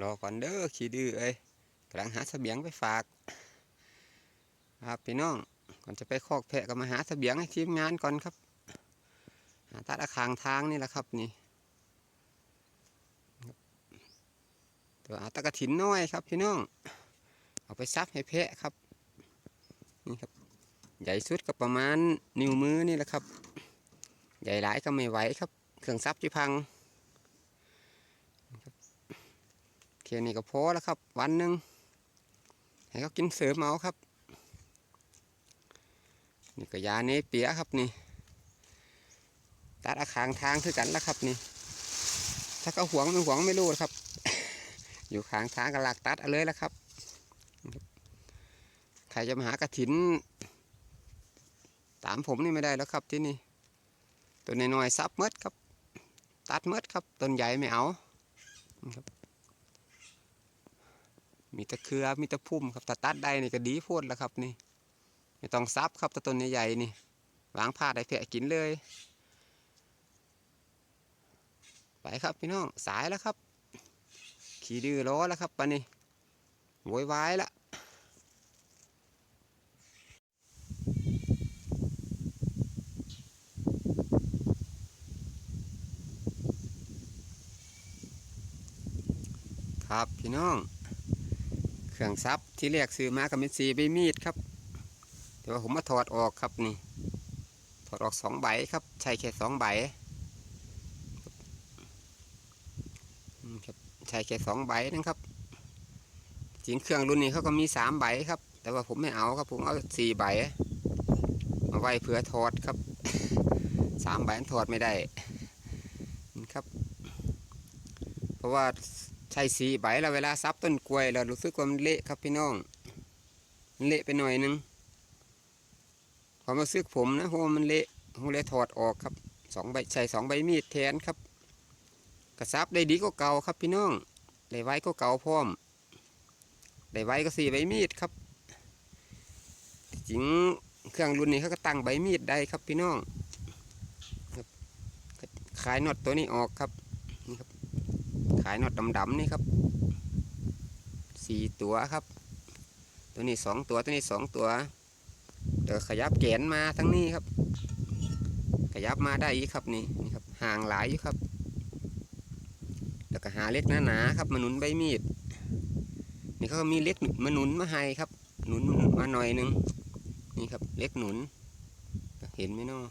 รอก่อนเด้อขี้ดื้อเอ้ยกำลังหาเสบียงไปฝากครับพี่น้องก่อนจะไปคอกแพะก็มาหาเสบียงให้ทีมงานก่อนครับ หาตัดอาคางทางนี่แหละครับนี่ตัวอาตะกะถินน้อยครับพี่น้อง เอาไปซับให้แพะครับนี่ครับ ใหญ่สุดก็ประมาณนิ้วมือนี่แหละครับ ใหญ่หลายก็ไม่ไหวครับ เครื่องซับจิพังนี่ครับ แค่นี้ก็พอแล้วครับ วันหนึ่งให้เขากินเสริมเอาครับ นี่ก็ยาเนเปียครับนี่ ตัดอาคางทางคือกันแล้วครับนี่ ถ้าเขาหวงไม่หวงไม่รู้นะครับ อยู่ขางทางก็หลักตัดเอาเลยแล้วครับ ใครจะมาหากระถิน ตามผมนี่ไม่ได้แล้วครับที่นี่ตัวน้อยๆซับเมดครับ ตัดเมดครับ ต้นใหญ่ไม่เอาครับ มีตะเครือมีตะพุ่มครับถ้าตัดได้นี่ก็ดีโพดแล้วครับนี่ไม่ต้องซับครับต่ต้นใหญ่ๆนี่วางผ้าได้แพะกินเลย ไปครับพี่น้องสายแล้วครับ ขี่ดื้อล้อแล้วครับปานนี้โวยวายละครับพี่น้อง เครื่องซับที่เรียกซื้อมากับเป็นสีใบมีดครับ แต่ว่าผมมาถอดออกครับนี่ ถอดออกสองใบครับ ใช้แค่สองใบครับใช้แค่สองใบนะครับจริงเครื่องรุ่นนี้เขาก็มีสามใบครับ แต่ว่าผมไม่เอาครับ ผมเอาสี่ใบมาไว้เผื่อถอดครับสามใบถอดไม่ได้ครับ เพราะว่า ใช้สีใบแล้วเวลาซับต้นกล้วย เรารู้สึกว่ามันเละครับพี่น้องมันเละไปหน่อยนึงความรู้สึกผมนะเพราะว่ามันเละผมเลยถอดออกครับสองใบใส่สองใบมีดแทนครับ กระซับได้ดีก็เก่าครับพี่น้องได้ไว้ก็เก่าพร้อมได้ไว้ก็สี่ใบมีดครับจริงเครื่องรุ่นนี้เขาก็ตั้งใบมีดได้ครับพี่น้องครับขายน็อตตัวนี้ออกครับนี่ครับ ขายน็อตดำๆนี่ครับสี่ตัวครับ ตัวนี้สองตัวตัวนี้สองตัวเดี๋ยวขยับแกนมาทั้งนี้ครับ ขยับมาได้อีกครับนี่นี่ครับห่างหลายอยู่ครับแล้วก็หาเล็กหนาๆครับมาหนุนใบมีดนี่เขาก็มีเล็กมาหนุนมาให้ครับ หนุนมาหน่อยหนึงนี่ครับเล็กหนุนเห็นไหมเนาะ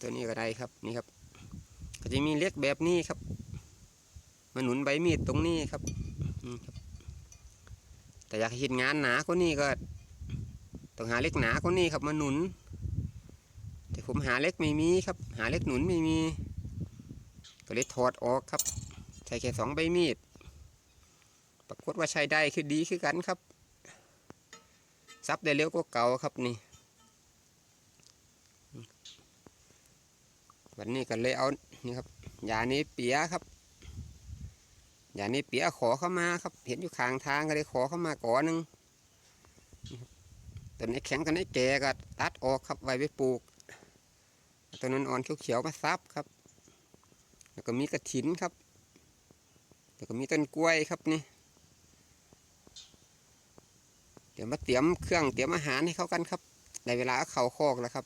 ตัวนี้ก็ได้ครับนี่ครับก็จะมีเล็กแบบนี้ครับ มาหนุนใบมีดตรงนี้ครับแต่อยากห้เห็นงานหนาก็นี่ก็ต้องหาเล็กหนากว่านี้ครับมาหนุน แต่ผมหาเล็กไม่มีครับ หาเล็กหนุนไม่มี ก็เลยถอดออกครับ ใช้แค่สองใบมีด ปรากฏว่าใช้ได้คือดีคือกันครับซับได้เร็วกว่าเก่าครับนี่วันนี้ก็เลยเอานี่ครับยานี้เปียครับ อย่านี้เปียขอเข้ามาครับ เห็นอยู่ข้างทางก็เลยขอเข้ามาก่อนหนึ่งต้นนี้แข็งต้นนี้แก่ก็ตัดออกครับไว้ไปปลูกต้นนั้นอ่อนเขียวๆมาซับครับ แล้วก็มีกระถินครับ แล้วก็มีต้นกล้วยครับนี่ เดี๋ยวมาเตรียมเครื่องเตรียมอาหารให้เขากันครับในเวลาเอาเขาคอกแล้วครับ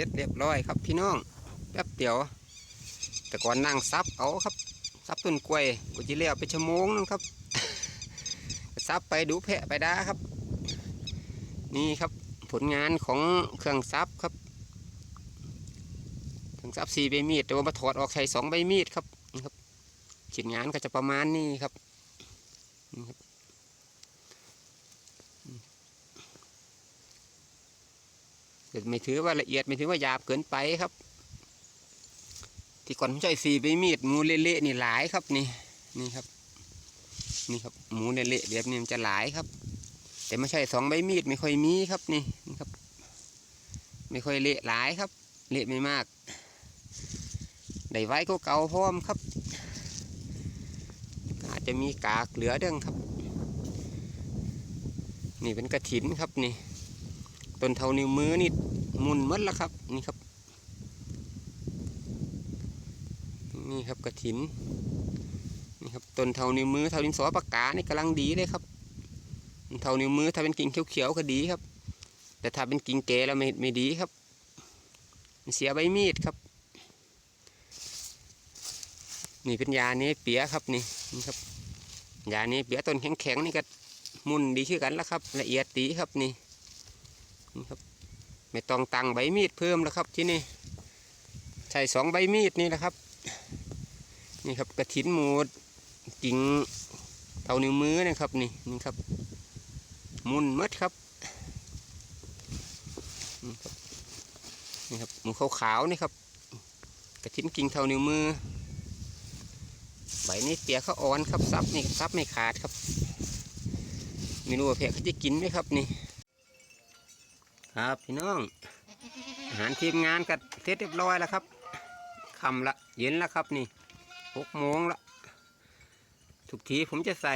สร็จเรียบร้อยครับพี่น้องแป๊บเดียว แต่ก่อนนั่งซับเอาครับซับต้นกล้วยกูจะเลี้ยวไปชั่วโมงนึงครับซับไปดูแพะไปด้าครับ นี่ครับผลงานของเครื่องซับครับเครื่องซับสี่ใบมีดแต่ว่ามาถอดออกใส่สองใบมีดครับนี่ครับชิ้นงานก็จะประมาณนี้ครับนี่ครับ ไม่ถือว่าละเอียดไม่ถือว่าหยาบเกินไปครับ ที่ก่อนผมใช้สีใบมีดหมูเละๆนี่หลายครับนี่นี่ครับ นี่ครับหมูเละๆแบบนี้มันจะหลายครับ แต่ไม่ใช่สองใบมีดไม่ค่อยมีครับนี่นี่ครับ ไม่ค่อยเละหลายครับเละไม่มากได้ไว้ก็เก่าพร้อมครับ อาจจะมีกากเหลือเด้งครับ นี่เป็นกระถินครับนี่ ต้นเท่านิ้วมือนี่มุนหมดแล้วครับ นี่ครับ นี่ครับกระถินนี่ครับต้นเท่านิ้วมือเท่าดินสอปากกานี่กำลังดีเลยครับเท่านิ้วมือถ้าเป็นกิ่งเขียวๆก็ดีครับ แต่ถ้าเป็นกิ่งแก่แล้วไม่ไม่ดีครับ เสียใบมีดครับ นี่เป็นยาเนเปียครับนี่นี่ครับยาเนเปียต้นแข็งๆนี่ก็มุนดีขึ้นกันแล้วครับ ละเอียดดีครับนี่ นี่ครับ ไม่ต้องตังใบมีดเพิ่มแล้วครับที่นี่ใช้สองใบมีดนี่แหละครับ นี่ครับกระถินหมูกิ่งเท่านิ้วมือนะครับนี่นี่ครับ มุนมัดครับนี่ครับนี่ครับหมูขาวๆนี่ครับ กระถินกิ่งเท่านิ้วมือใบนี้เปียกเขาอ่อนครับซับนี่ซับไม่ขาดครับไม่รู้ว่าเพะเขาจะกินไหมครับนี่ ครับพี่น้อง อาหารทีมงานกัดเสร็จเรียบร้อยแล้วครับคำละเย็นแล้วครับนี่หกโมงละทุกทีผมจะใส่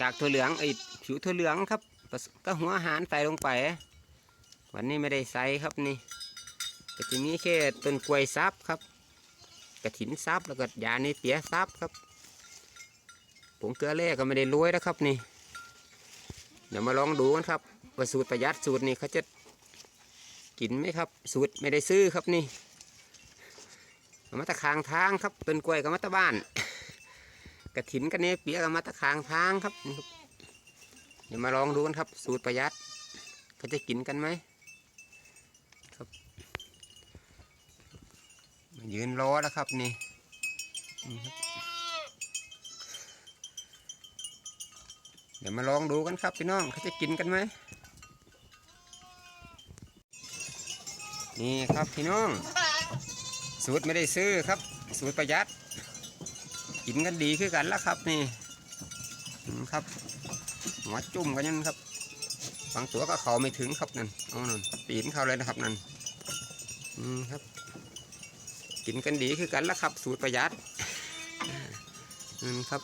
จากถั่วเหลืองไอ้ผิวถั่วเหลืองครับก็หัวอาหารใส่ลงไป วันนี้ไม่ได้ใส่ครับนี่ก็จะมีแค่ต้นกล้วยซับครับกระถินซับแล้วก็ยาในเปียซับครับผงเกลือแร่ก็ไม่ได้โรยนะครับนี่ เดี๋ยวมาลองดูกันครับ ว่าสูตรประหยัดสูตรนี่เขาจะกินไหมครับ สูตรไม่ได้ซื้อครับนี่มาตะคางทางครับต้นกล้วยกับมาตะบ้านกระถินกันเนี่ยเปียกับมาตะคางทางครับเดี๋ยวมาลองดูกันครับ สูตรประหยัดเขาจะกินกันไหมครับมายืนรอแล้วครับนี่เดี๋ยวมาลองดูกันครับพี่น้องเขาจะกินกันไหม นี่ครับพี่น้อง สูตรไม่ได้ซื้อครับ สูตรประหยัด กินกันดีคือกันแล้วครับนี่ครับหัวจุ่มกันนั่นครับบางตัวก็เขาไม่ถึงครับนั่นเอานั่นปีนเข้าเลยนะครับนั่นอืมครับ กินกันดีคือกันแล้วครับ สูตรประหยัดอืมครับ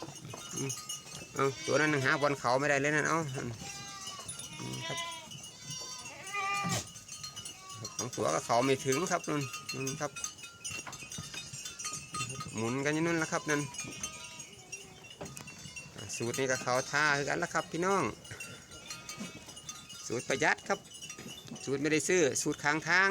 เอาตัวนั้นหาบอลเขาไม่ได้เลยนั่นเอาครับ บางตัวก็เขาไม่ถึงครับนุ่นนั่นครับ หมุนกันอยู่นั่นแหละครับนั่นสูตรนี้ก็เขาท่าคือกันแล้วครับ พี่น้อง สูตรประหยัดครับ สูตรไม่ได้ซื้อ สูตรค้างทาง